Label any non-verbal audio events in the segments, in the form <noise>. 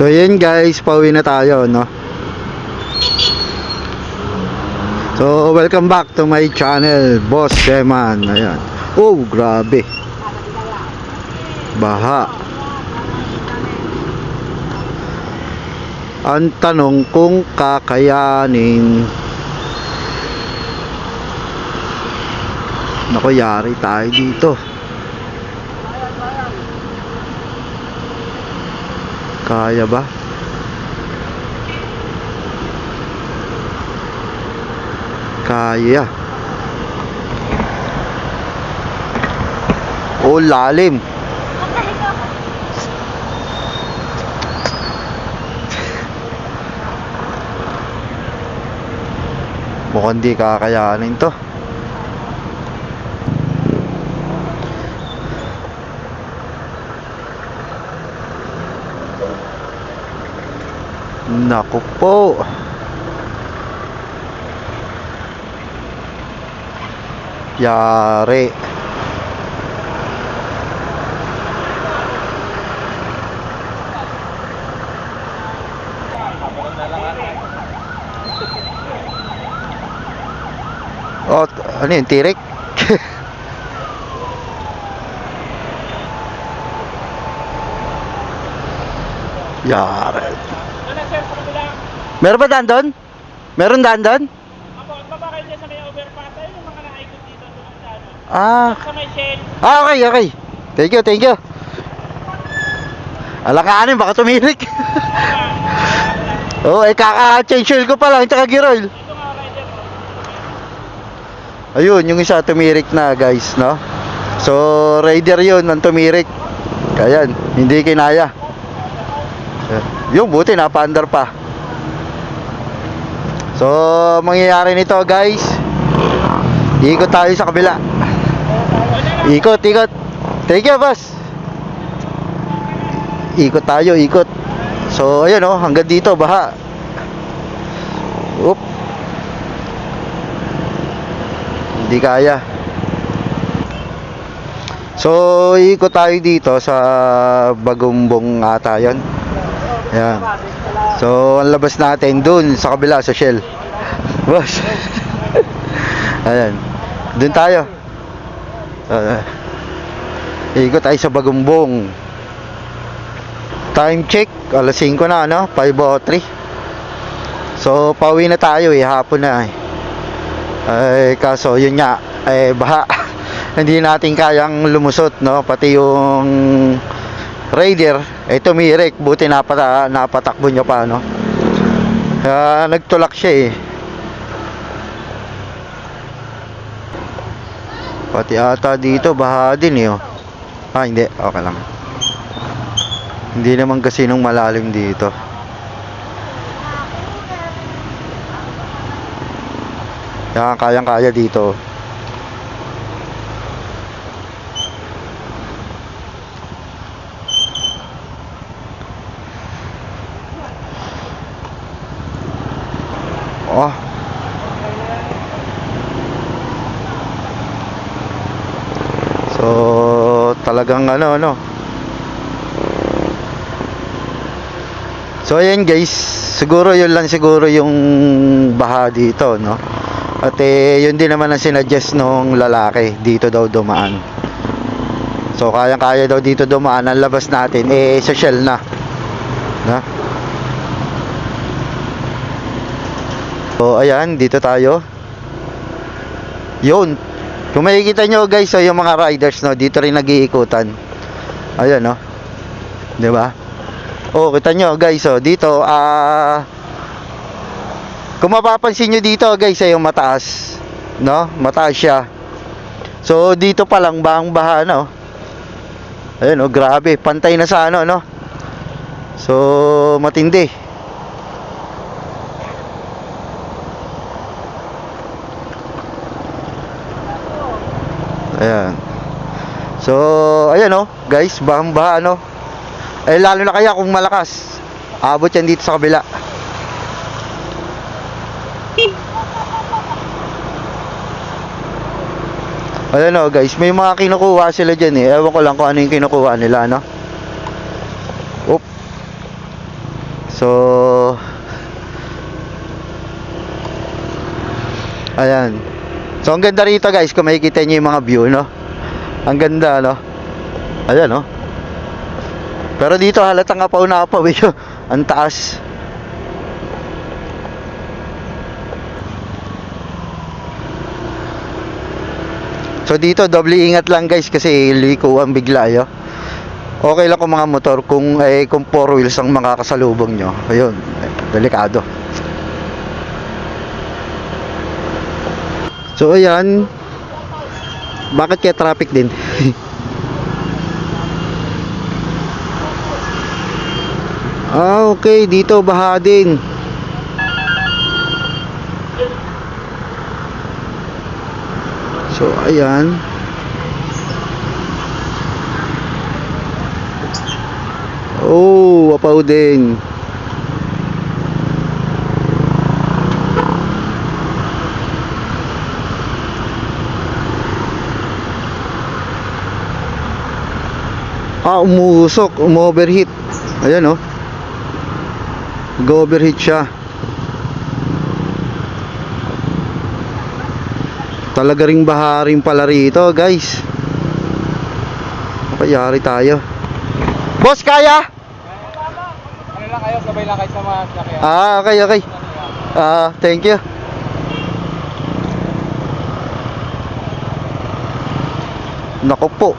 So yun guys, pauwi na tayo, no? So welcome back to my channel, Boss Seman. Ayan. Oh, grabe. Baha. Ang tanong kung kakayanin Nako, yari tayo dito. Kaya ba? Kaya. Oh, lalim. Mukhang di kakayanin to. Naku po. Yari. Oh, ano yun? Tirik? <laughs> Yari. Ano sir, sa kabila? Meron ba daan doon? Meron daan doon? Ako, babakay dyan sa may overpass. Ayun yung mga nakaikot dito doon sa ano. Ah. Sa may shell. Ah, okay, okay. Thank you, thank you. Alakanin, baka tumirik. <laughs> oh, eh, kaka-change oil ko pa lang, tsaka gear oil. Rider. Ayun, yung isa tumirik na, guys, no? So, raider yun, ang tumirik. Ayan, hindi kinaya. Yung buti, napaandar pa. So, mangyayari nito, guys. Ikot tayo sa kabila. Ikot, ikot. Thank you, boss. Ikot tayo, ikot. So, ayun oh, hanggang dito, baha. Oop. Hindi kaya. So, ikot tayo dito sa Bagumbong ata yun. Ayan. So, ang labas natin dun sa kabila, sa Shell. Boss. <laughs> Ayan. Dun tayo. Uh, ikot tayo sa Bagumbong. Time check, alas 5 na, ano? 5.03. So, pauwi na tayo eh, hapon na eh. Ay, kaso, yun nga, eh, baha. <laughs> Hindi natin kayang lumusot, no? Pati yung Raider, eh, tumirik. Buti napata, napatakbo niya pa, no? Kaya, nagtulak siya eh. Pati ata dito, baha din eh, oh. Ah, hindi. Okay lang. Hindi naman kasi nung malalim dito. Kaya kayang-kaya dito. Oh. So, talagang ano ano. So ayan guys, siguro yun lang siguro yung baha dito, no? At eh, yun din naman ang sinuggest nung lalaki, dito daw dumaan. So kayang-kaya daw dito dumaan, ang labas natin, eh shell na. Na? So ayan, dito tayo. Yun. Kung makikita nyo guys, so, yung mga riders, no, dito rin nag-iikutan. Ayan, no? 'Di ba? Oh, kita nyo guys, oh, dito ah Kung mapapansin nyo dito guys, ay yung mataas, no? Mataas siya. So dito pa lang bang baha no? Ayun oh, grabe, pantay na sa ano, no? So matindi. Ayan. So, ayan oh, guys, bahang baha no? Eh lalo na kaya kung malakas. Abot yan dito sa kabila. Ayan o guys, may mga kinukuha sila dyan eh. Ewan ko lang kung ano yung kinukuha nila, no? Oop. So Ayan. So ang ganda rito guys, kung makikita niyo yung mga view, no? Ang ganda, no? Ayan, no? Pero dito halatang apaw na apaw, <laughs> eh. Ang taas. So dito doble ingat lang guys kasi liko ang bigla yo. Okay lang kung mga motor kung eh kung four wheels ang makakasalubong nyo. Ayun, delikado. So ayan. Bakit kaya traffic din? <laughs> ah, okay, dito baha din. So ayan. Oh, wapaw din. Ah, umuusok, umu-overheat. Ayan oh. Go-overheat siya. Talaga ring baha rin pala rito, guys. Kayari tayo. Boss, kaya? Ano lang kayo, sabay lang kayo sa mga sakyan. Ah, okay, okay. Ah, thank you. Nako po.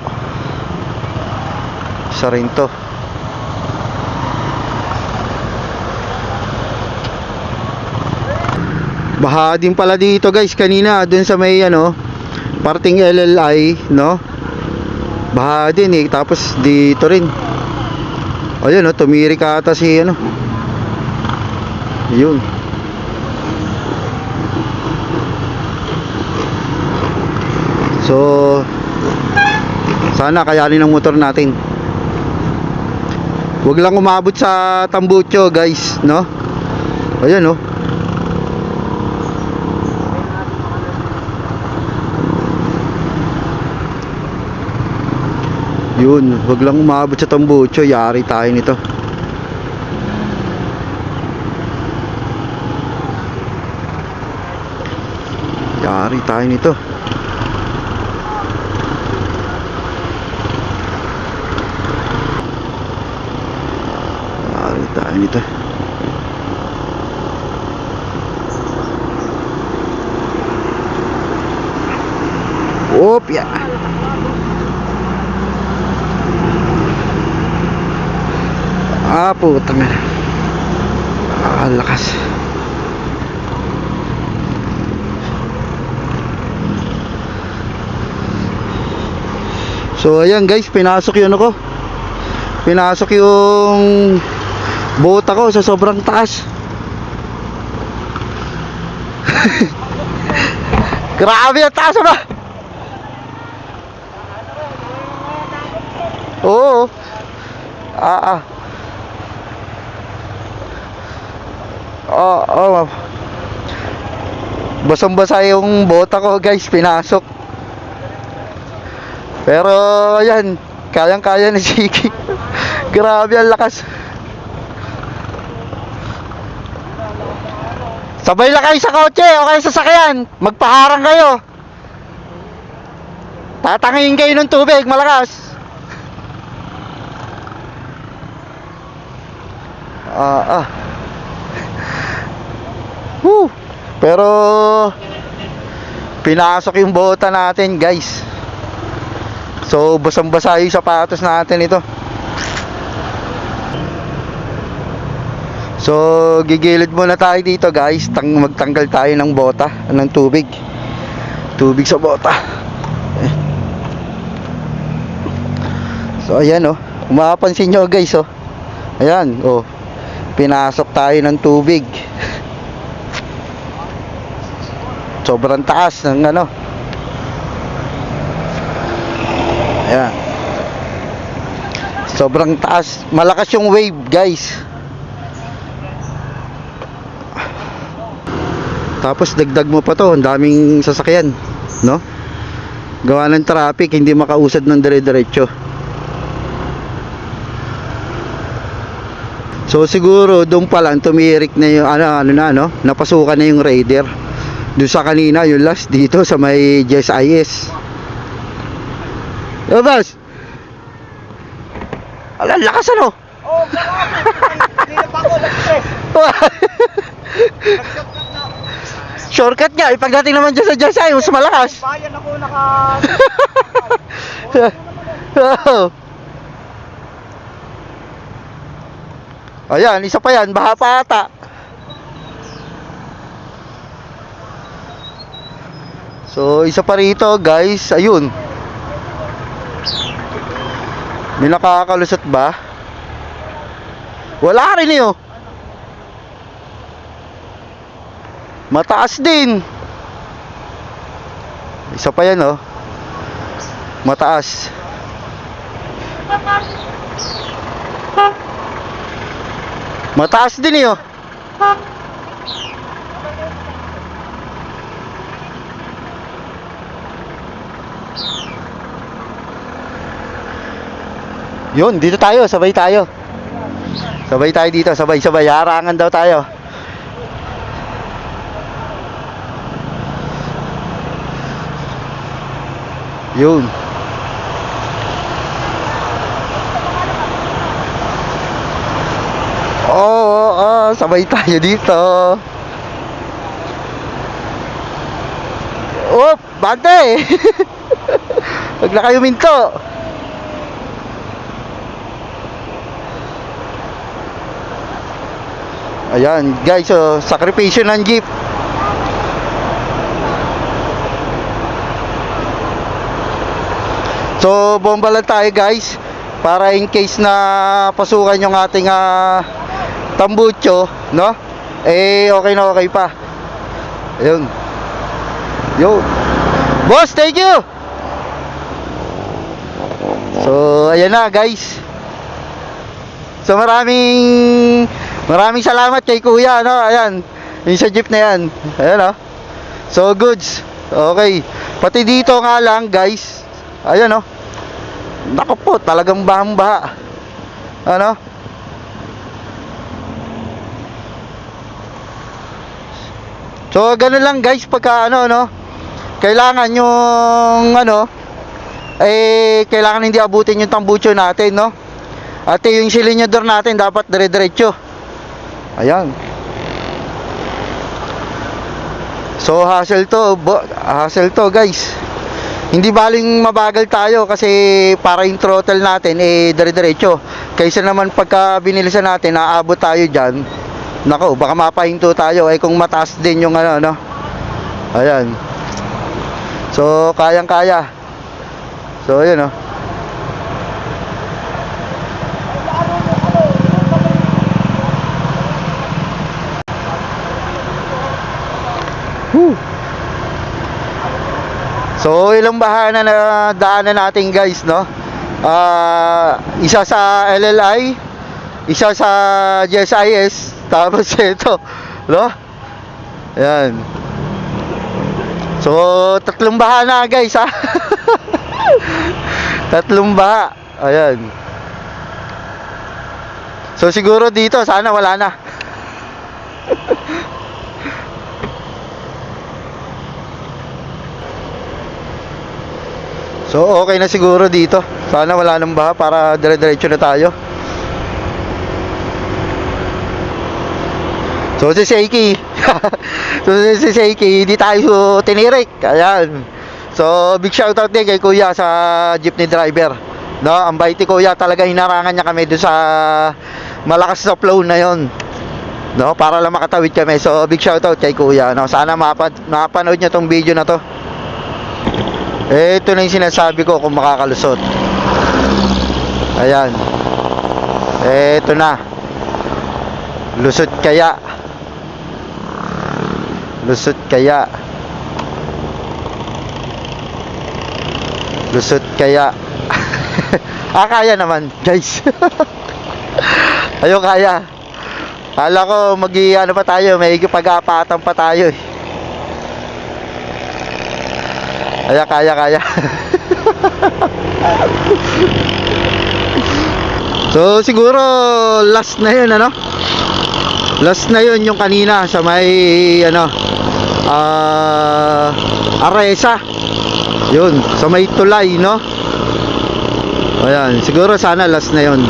Isa rin to. Baha din pala dito guys. Kanina dun sa may ano parting LLI no? Baha din eh. Tapos dito rin. Ayun oh tumiri ka ata si ano? Yun. So Sana kayanin ang motor natin Huwag lang umabot sa tambucho guys no Ayan oh Yun, wag lang umabot sa tambucho, yari tayo nito. Yari tayo nito. Tayo nito. Opya. Ah, putang na. Ah, lakas. So, ayan guys, pinasok yun ako. Pinasok yung bota ko sa sobrang taas. <laughs> Grabe ang taas ba? Oo. Ah, ah. Oo, oh, Basang-basa yung bota ko, guys, pinasok. Pero, ayan, kayang-kaya ni Chiki. <laughs> Grabe ang lakas. Sabay lang kayo sa kotse o kayo sa sakyan. Magpaharang kayo. Tatangin kayo ng tubig, malakas. Ah, ah. <laughs> Woo! Pero pinasok yung bota natin, guys. So, basang-basa yung sapatos natin ito. So, gigilid muna tayo dito, guys. Tang magtanggal tayo ng bota, ng tubig. Tubig sa bota. Eh. So, ayan oh. Kung mapapansin nyo, guys, oh. Ayan, oh. Pinasok tayo ng tubig. <laughs> sobrang taas ng ano ayan sobrang taas malakas yung wave guys tapos dagdag mo pa to ang daming sasakyan no gawa ng traffic hindi makausad ng dire-diretso So siguro doon pa lang tumirik na yung ano ano na no, napasukan na yung raider. Doon sa kanina yung last dito sa may JSIS. Boss. Ala, lakas ano? Oh, Hindi na pa ako <laughs> nag-stress. <laughs> Shortcut nga, ipagdating naman dyan sa JSI, mas malakas. Bayan ako naka... Oo. <laughs> Ayan, isa pa yan, baha pa ata. So, isa pa rito, guys, ayun. May nakakalusot ba? Wala rin eh, oh. Mataas din. Isa pa yan, oh. Mataas. Mataas din eh, oh. Yun, dito tayo, sabay tayo. Sabay tayo dito, sabay-sabay. Harangan daw tayo. Yun. Oo, oo, oo, sabay tayo dito. Oh, bante! <laughs> Huwag na kayo minto. Ayan, guys, so, sakripisyo ng jeep. So, bomba lang tayo guys para in case na pasukan yung ating ah, tambucho, no? Eh, okay na okay pa. Ayun. Yo. Boss, thank you. So, ayan na guys. So, maraming maraming salamat kay Kuya, no? Ayan. Yung sa jeep na yan. Ayan, oh. So, goods. Okay. Pati dito nga lang, guys. Ayan, oh. Nako po, talagang bahang-baha. Ano? So, ganun lang guys, pagka ano, no? Kailangan yung, ano, eh, kailangan hindi abutin yung tambucho natin, no? At yung silinyador natin dapat dire-diretso. Ayan. So, hassle to, hassle to guys. Hindi baling mabagal tayo kasi para yung throttle natin eh dire-diretso. Kaysa naman pagka binilisan natin aabot tayo diyan. Nako, baka mapahinto tayo eh kung mataas din yung ano no. Ayan. So, kayang-kaya. So, ayun oh. So, ilang bahana na daanan natin guys, no? Ah, isa sa LLI, isa sa GSIS, tapos <laughs> ito, no? Ayan. So, tatlong bahana guys, ha? <laughs> tatlong baha. Ayan. So, siguro dito, sana wala na. <laughs> So okay na siguro dito. Sana wala nang baha para dire-diretso na tayo. So si Seiki. <laughs> so si Seiki, hindi tayo tinirik. Ayan. So big shout out din kay Kuya sa jeepney driver. No, ang baiti Kuya talaga hinarangan niya kami doon sa malakas na flow na 'yon. No, para lang makatawid kami. So big shout out kay Kuya. No, sana mapad mapanood niyo tong video na to. Eh, ito na yung sinasabi ko kung makakalusot. Ayan. Eh, ito na. Lusot kaya. Lusot kaya. Lusot kaya. <laughs> ah, kaya naman, guys. <laughs> Ayun, kaya. Kala ko mag ano pa tayo, may pag-aapatan pa tayo eh. Kaya, kaya, kaya. <laughs> So siguro last na yun ano? Last na yun yung kanina sa may ano ah Aresa. Yun, sa may tulay, no? Ayan, siguro sana last na yun.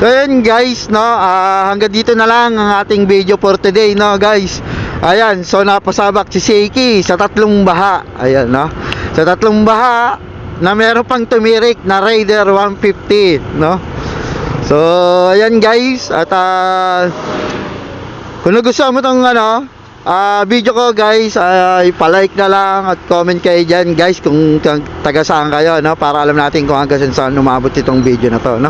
So yun guys, no, ah, hanggang dito na lang ang ating video for today, no guys. Ayan, so napasabak si Seiki sa tatlong baha. Ayan, no. Sa tatlong baha na meron pang tumirik na Raider 150, no. So, ayan guys, at ah, kung nagustuhan mo tong ano, ah, video ko guys, ay pa-like na lang at comment kayo dyan guys kung taga saan kayo, no? Para alam natin kung hanggang saan umabot itong video na to, no?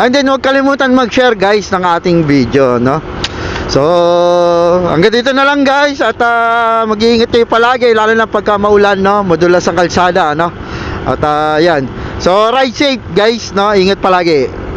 And then huwag kalimutan mag-share guys ng ating video, no? So, hanggang dito na lang guys at ah, mag-iingat kayo palagi lalo na pagka maulan, no? Madulas ang kalsada, no? At ah, yan. So, ride safe guys, no? Ingat palagi.